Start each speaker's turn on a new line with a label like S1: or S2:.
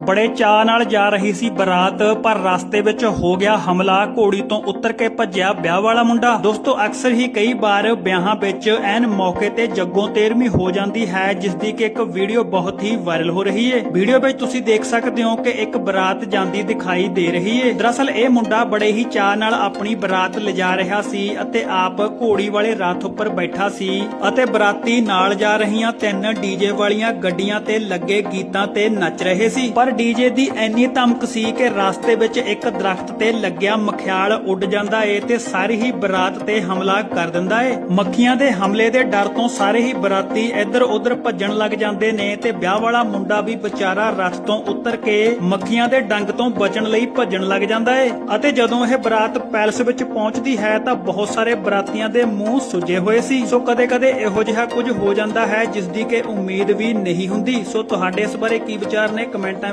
S1: ਬੜੇ ਚਾਅ ਨਾਲ ਜਾ ਰਹੀ ਸੀ ਬਰਾਤ, ਪਰ ਰਸਤੇ ਵਿੱਚ ਹੋ ਗਿਆ ਹਮਲਾ। ਘੋੜੀ ਤੋਂ ਉਤਰ ਕੇ ਭੱਜਿਆ ਵਿਆਹ ਵਾਲਾ ਮੁੰਡਾ। ਦੋਸਤੋ, ਅਕਸਰ ਹੀ ਕਈ ਵਾਰ ਵਿਆਹਾਂ ਵਿੱਚ ਐਨ ਮੌਕੇ ਤੇ ਜੱਗੋਂ ਤੇਰਵੀਂ ਹੋ ਜਾਂਦੀ ਹੈ ਜਿਸ ਦੀ ਕਿ ਇੱਕ ਵੀਡੀਓ ਬਹੁਤ ਹੀ ਵਾਇਰਲ ਹੋ ਰਹੀ ਹੈ ਵੀਡੀਓ ਵਿੱਚ ਤੁਸੀਂ ਦੇਖ ਸਕਦੇ ਹੋ ਕਿ ਇੱਕ ਬਰਾਤ ਜਾਂਦੀ ਦਿਖਾਈ ਦੇ ਰਹੀ ਹੈ ਦਰਅਸਲ, ਇਹ ਮੁੰਡਾ ਬੜੇ ਹੀ ਚਾਅ ਨਾਲ ਆਪਣੀ ਬਰਾਤ ਲਿਜਾ ਰਿਹਾ ਸੀ ਅਤੇ ਆਪ ਘੋੜੀ ਵਾਲੇ ਰਥ ਉੱਪਰ ਬੈਠਾ ਸੀ ਅਤੇ ਬਰਾਤੀ ਨਾਲ ਜਾ ਰਹੀਆਂ ਤਿੰਨ ਡੀਜੇ ਵਾਲੀਆਂ ਗੱਡੀਆਂ ਤੇ ਲੱਗੇ ਗੀਤਾਂ ਤੇ ਨੱਚ ਰਹੇ ਸੀ। ਪਰ ਡੀਜੇ ਦੀ ਐਨੀ ਧਮਕ ਸੀ ਕਿ ਰਸਤੇ ਵਿੱਚ ਇੱਕ ਦਰਖਤ ਤੇ ਲੱਗਿਆ ਮਖਿਆਲ ਉੱਡ ਜਾਂਦਾ ਏ ਤੇ ਸਾਰੀ ਹੀ ਬਰਾਤ ਤੇ ਹਮਲਾ ਕਰ ਦਿੰਦਾ ਏ। ਮੱਖੀਆਂ ਦੇ ਹਮਲੇ ਦੇ ਡਰ ਤੋਂ ਸਾਰੇ ਹੀ ਬਰਾਤੀ ਇੱਧਰ ਉੱਧਰ ਭੱਜਣ ਲੱਗ ਜਾਂਦੇ ਨੇ ਤੇ ਵਿਆਹ ਵਾਲਾ ਮੁੰਡਾ ਵੀ ਵਿਚਾਰਾ ਰਸ ਤੋਂ ਉਤਰ ਕੇ ਮੱਖੀਆਂ ਦੇ ਡੰਗ ਤੋਂ ਬਚਣ ਲਈ ਭੱਜਣ ਲੱਗ ਜਾਂਦਾ ਏ। ਅਤੇ ਜਦੋਂ ਇਹ ਬਰਾਤ ਪੈਲਸ ਵਿੱਚ ਪਹੁੰਚਦੀ ਹੈ ਤਾਂ ਬਹੁਤ ਸਾਰੇ ਬਰਾਤੀਆਂ ਦੇ ਮੂੰਹ ਸੁਜੇ ਹੋਏ ਸੀ। ਸੋ ਕਦੇ-ਕਦੇ ਇਹੋ ਜਿਹਾ ਕੁਝ ਹੋ ਜਾਂਦਾ ਹੈ ਜਿਸ ਦੀ ਕਿ ਉਮੀਦ ਵੀ ਨਹੀਂ ਹੁੰਦੀ। ਸੋ ਤੁਹਾਡੇ ਇਸ ਬਾਰੇ ਕੀ ਵਿਚਾਰ ਨੇ ਕਮੈਂਟਾਂ